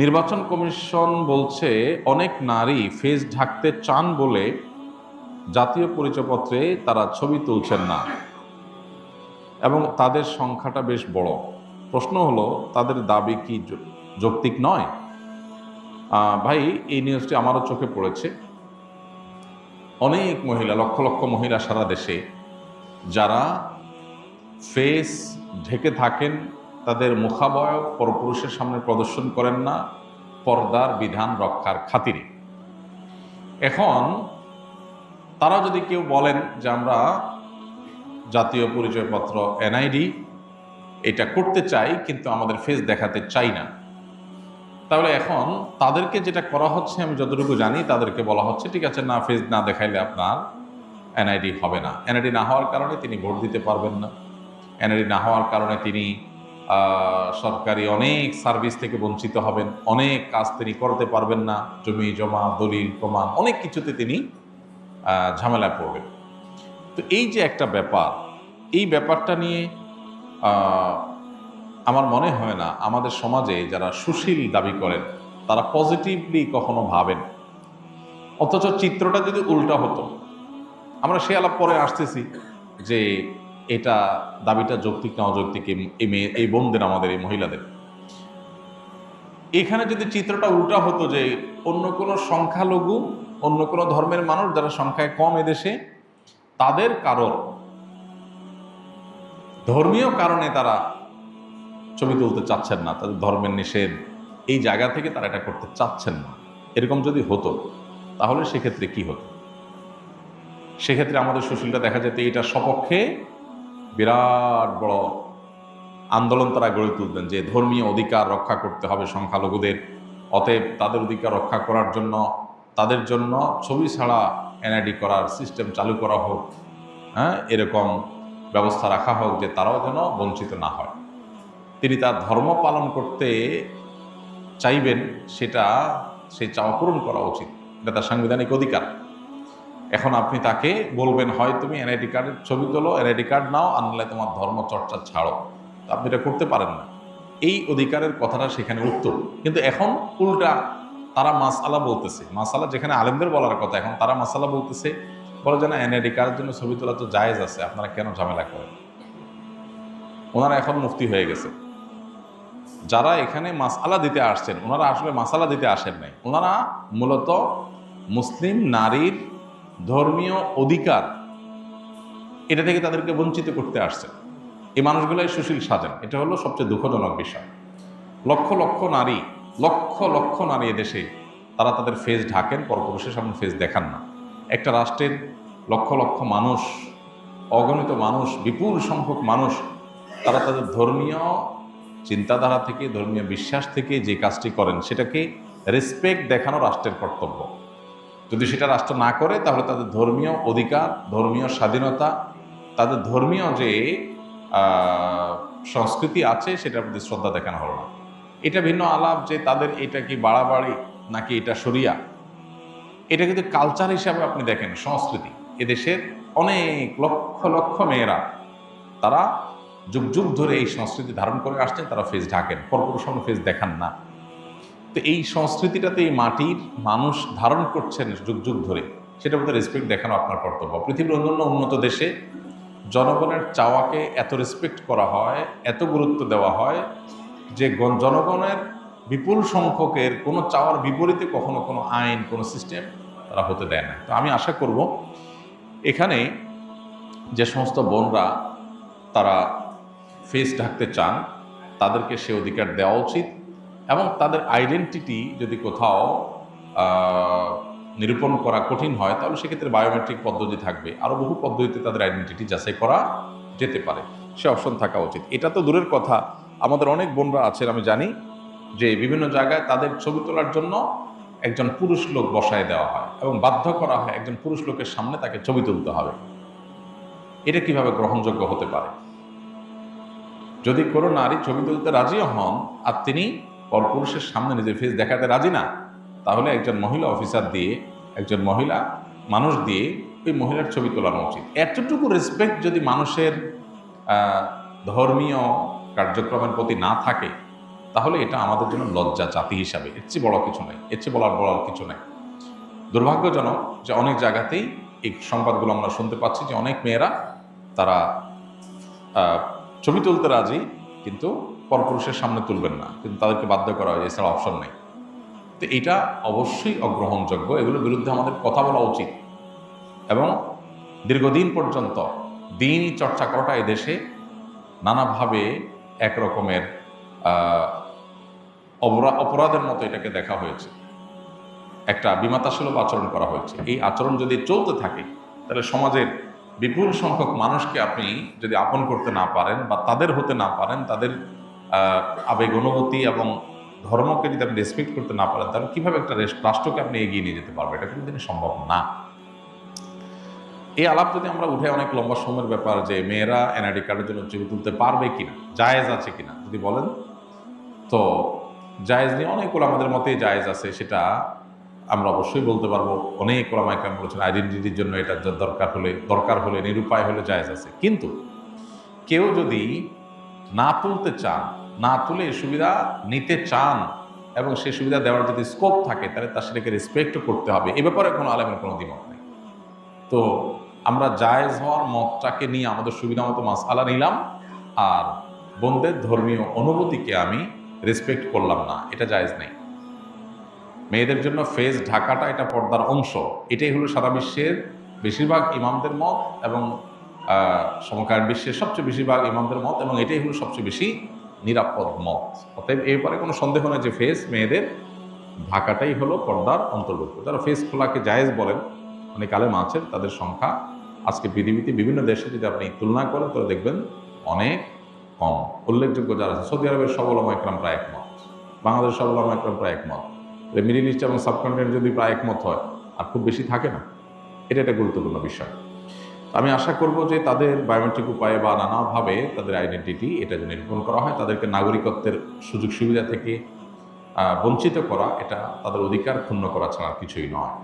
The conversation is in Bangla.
নির্বাচন কমিশন বলছে, অনেক নারী ফেস ঢাকতে চান বলে জাতীয় পরিচয়পত্রে তারা ছবি তুলছেন না। এবং তাদের সংখ্যাটা বেশ বড়। প্রশ্ন হলো, তাদের দাবি কি যৌক্তিক নয়? ভাই, এই নিউজটি আমারও চোখে পড়েছে। অনেক মহিলা, লক্ষ লক্ষ মহিলা সারা দেশে যারা ফেস ঢেকে থাকেন তাদের মুখাবয়ব পরপুরুষের সামনে প্রদর্শন করেন না, পর্দার বিধান রক্ষার খাতিরে। এখন তারা যদি কেউ বলেন যে আমরা জাতীয় পরিচয়পত্র এনআইডি, এটা করতে চাই কিন্তু আমাদের ফেস দেখাতে চাই না, তাহলে এখন তাদেরকে যেটা করা হচ্ছে আমি যতটুকু জানি তাদেরকে বলা হচ্ছে, ঠিক আছে, না, ফেস না দেখাইলে আপনার এনআইডি হবে না। এনআইডি না হওয়ার কারণে তিনি ভোট দিতে পারবেন না। এনআইডি না হওয়ার কারণে তিনি সরকারি অনেক সার্ভিস থেকে বঞ্চিত হবেন, অনেক কাজ তিনি করতে পারবেন না, জমি, জমা, দলিল, প্রমাণ, অনেক কিছুতে তিনি ঝামেলায় পড়বেন। তো এই যে একটা ব্যাপার, এই ব্যাপারটা নিয়ে আমার মনে হয় না আমাদের সমাজে যারা সুশীল দাবি করেন, তারা পজিটিভলি কখনো ভাবেন। অথচ চিত্রটা যদি উল্টা হতো, আমরা সে আলাপ পরে আসতেছি যে এটা দাবিটা যৌক্তিক না অযৌক্তিক এই- মেয়ে, এই বোনদের, আমাদের এই মহিলাদের? এখানে যদি চিত্রটা উল্টা হতো যে অন্য কোনো সংখ্যালঘু, অন্য কোনো ধর্মের মানুষ যারা সংখ্যায় কম এদেশে, তাদের কারোর ধর্মীয় কারণে তারা ছবি তুলতে চাচ্ছেন না, তাদের ধর্মের নিষেধ, এই জায়গা থেকে তারা এটা করতে চাচ্ছেন না। এরকম যদি হতো, তাহলে সেক্ষেত্রে কি হতো? সেক্ষেত্রে আমাদের সুশীলটা দেখা যেত এইটার সপক্ষে বিরাট বড় আন্দোলন তারা গড়ে তুলতেন যে ধর্মীয় অধিকার রক্ষা করতে হবে সংখ্যালঘুদের। অতএব তাদের অধিকার রক্ষা করার জন্য, তাদের জন্য ছবি ছাড়া এনআইডি করার সিস্টেম চালু করা হোক হ্যাঁ এরকম ব্যবস্থা রাখা হোক যে তারাও যেন বঞ্চিত না হয়। তিনি তার ধর্ম পালন করতে চাইবেন, সেটা, সে চাওয়া পূরণ করা উচিত। এটা তার সাংবিধানিক অধিকার। এখন আপনি তাকে বলবেন, হয় তুমি এনআইডি কার্ডের ছবি তোলো, এনআইডি কার্ড নাও আনলে তোমার ধর্ম চর্চা ছাড়ো আপনি এটা করতে পারেন না। এই অধিকারের কথাটা সেখানে উত্তর। কিন্তু এখন উল্টা তারা মাসালা বলতেছে। মাসালা যেখানে আলেমদের বলার কথা, এখন তারা মাসালা বলতেছে, বলে যে না, এনআইডি কার্ডের জন্য ছবি তোলা তো জায়েজ আছে, আপনারা কেন ঝামেলা করেন? ওনারা এখন মুক্তি হয়ে গেছে। যারা এখানে মাসালা দিতে আসছেন, ওনারা আসলে মাসালা দিতে আসেন নাই। ওনারা মূলত মুসলিম নারীর ধর্মীয় অধিকার, এটা থেকে তাদেরকে বঞ্চিত করতে আসছে। এই মানুষগুলাই সুশীল সাজেন। এটা হলো সবচেয়ে দুঃখজনক বিষয়। লক্ষ লক্ষ নারী, লক্ষ লক্ষ নারী এদেশে, তারা তাদের ফেস ঢাকেন, পরপুরুষের সামনে ফেস দেখান না। একটা রাষ্ট্রের লক্ষ লক্ষ মানুষ, অগণিত মানুষ, বিপুল সংখ্যক মানুষ, তারা তাদের ধর্মীয় চিন্তাধারা থেকে, ধর্মীয় বিশ্বাস থেকে যে কাজটি করেন, সেটাকে রেসপেক্ট দেখানো রাষ্ট্রের কর্তব্য। যদি সেটা রাষ্ট্র না করে, তাহলে তাদের ধর্মীয় অধিকার, ধর্মীয় স্বাধীনতা, তাদের ধর্মীয় যে সংস্কৃতি আছে, সেটার প্রতি শ্রদ্ধা দেখানো হলো না। এটা ভিন্ন আলাপ যে, তাদের এটা কি বাড়াবাড়ি নাকি এটা সরিয়া এটা কিন্তু কালচার হিসাবে আপনি দেখেন, সংস্কৃতি। এদেশের অনেক লক্ষ লক্ষ মেয়েরা, তারা যুগ যুগ ধরে এই সংস্কৃতি ধারণ করে আসছেন, তারা ফেস ঢাকেন। পরপুরুষ ফেস দেখান না। তো এই সংস্কৃতিটাতে এই মাটির মানুষ ধারণ করছেন যুগ যুগ ধরে। সেটার প্রতি রেসপেক্ট দেখানো আপনার কর্তব্য। পৃথিবীর অন্যান্য উন্নত দেশে জনগণের চাওয়াকে এত রেসপেক্ট করা হয়, এত গুরুত্ব দেওয়া হয় যে জনগণের বিপুল সংখ্যকের কোনো চাওয়ার বিপরীতে কখনো কোনো আইন, কোনো সিস্টেম তারা হতে দেয় না। তো আমি আশা করব এখানে যে সমস্ত বোনরা তারা ফেস ঢাকতে চান, তাদেরকে সে অধিকার দেওয়া উচিত। এবং তাদের আইডেন্টিটি যদি কোথাও নিরূপণ করা কঠিন হয়, তাহলে সেক্ষেত্রে বায়োমেট্রিক পদ্ধতি থাকবে। আরও বহু পদ্ধতিতে তাদের আইডেন্টিটি যাচাই করা যেতে পারে। সে অপশন থাকা উচিত। এটা তো দূরের কথা। আমাদের অনেক বোনরা আছেন, আমি জানি, যে বিভিন্ন জায়গায় তাদের ছবি তোলার জন্য একজন পুরুষ লোক বসায় দেওয়া হয় এবং বাধ্য করা হয় একজন পুরুষ লোকের সামনে তাকে ছবি তুলতে হবে। এটা কীভাবে গ্রহণযোগ্য হতে পারে? যদি কোনো নারী ছবি তুলতে রাজিও হন, আর তিনি পরপুরুষের সামনে নিজের ফেস দেখাতে রাজি না, তাহলে একজন মহিলা অফিসার দিয়ে, একজন মহিলা মানুষ দিয়ে ওই মহিলার ছবি তোলানো উচিত। এতটুকু রেসপেক্ট যদি মানুষের ধর্মীয় কার্যক্রমের প্রতি না থাকে, তাহলে এটা আমাদের জন্য লজ্জা জাতি হিসাবে। এর চেয়ে বড় কিছু নাই, এর চেয়ে বলার বলার কিছু নাই। দুর্ভাগ্যজনক যে অনেক জায়গাতেই এই সংবাদগুলো আমরা শুনতে পাচ্ছি যে অনেক মেয়েরা তারা ছবি তুলতে রাজি কিন্তু পরপুরুষের সামনে তুলবেন না, কিন্তু তাদেরকে বাধ্য করা হয়, এছাড়া অপশন নেই। তো এটা অবশ্যই অগ্রহণযোগ্য, এগুলোর বিরুদ্ধে আমাদের কথা বলা উচিত। এবং দীর্ঘদিন পর্যন্ত দিনই চর্চা করাটা এদেশে নানাভাবে একরকমের অপরা- অপরাধের মতো এটাকে দেখা হয়েছে। একটা বিমাতাসুলভ আচরণ করা হয়েছে। এই আচরণ যদি চলতে থাকে, তাহলে সমাজের বিপুল সংখ্যক মানুষকে আপনি যদি আপন করতে না পারেন বা তাদের হতে না পারেন, তাদের আবেগ, অনুভূতি এবং ধর্মকে যদি আপনি রেসপেক্ট করতে না পারেন, তাহলে কীভাবে একটা রাষ্ট্রকে আপনি এগিয়ে নিয়ে যেতে পারবেন? এটা কোনোদিনই সম্ভব না। এই আলাপ যদি আমরা উঠে অনেক লম্বা সময়ের ব্যাপার যে মেয়েরা এনআইডি কার্ডের জন্য ছবি তুলতে পারবে কিনা, জায়েজ আছে কিনা, যদি বলেন। তো, জায়েজ নিয়ে অনেকগুলো আমাদের মতে জায়েজ আছে, সেটা আমরা অবশ্যই বলতে পারব, অনেক ওলামাইকাম বলেছেন আইডেন্টিটির জন্য এটা দরকার হলে দরকার হলে, নিরুপায় হলে জায়েজ আছে। কিন্তু কেউ যদি না তুলতে চান, না তুলে সুবিধা নিতে চান এবং সে সুবিধা দেওয়ার যদি স্কোপ থাকে, তাহলে তার সেটাকে রেসপেক্টও করতে হবে। এ ব্যাপারে কোনো আলেমের কোনো দ্বিমত নেই। তো আমরা জায়েজ হওয়ার মতটাকে নিয়ে আমাদের সুবিধা মতো মাসালা নিলাম, আর বোনদের ধর্মীয় অনুভূতিকে আমি রেসপেক্ট করলাম না, এটা জায়েজ নেই। মেয়েদের জন্য ফেস ঢাকাটা এটা পর্দার অংশ। এটাই হলো সারা বিশ্বের বেশিরভাগ ইমামদের মত এবং সমকালীন বিশ্বের সবচেয়ে বেশিরভাগ ইমামদের মত এবং এটাই হলো সবচেয়ে বেশি নিরাপদ মত। অতএব এর পরে কোনো সন্দেহ নেই যে ফেস মেয়েদের ঢাকাটাই হলো পর্দার অন্তর্ভুক্ত। যারা ফেস খোলাকে জায়েজ বলেন, অনেক আলেম আছেন, তাদের সংখ্যা আজকে পৃথিবীতে বিভিন্ন দেশে যদি আপনি তুলনা করেন, তাহলে দেখবেন অনেক কম। উল্লেখযোগ্য যারা আছে, সৌদি আরবের সবলমা একরাম প্রায় একমত, বাংলাদেশের সবলমা একরাম প্রায় একমত। মিডিল ইস্ট এবং সাবকন্টিনেন্ট যদি প্রায় একমত হয়, আর খুব বেশি থাকে না, এটা একটা গুরুত্বপূর্ণ বিষয়। আমি আশা করব যে তাদের বায়োমেট্রিক উপায়ে বা নানাভাবে তাদের আইডেন্টিটি এটা নিরূপণ করা হয়, তাদেরকে নাগরিকত্বের সুযোগ সুবিধা থেকে বঞ্চিত করা, এটা তাদের অধিকার ক্ষুণ্ণ করা ছাড়া কিছুই নয়।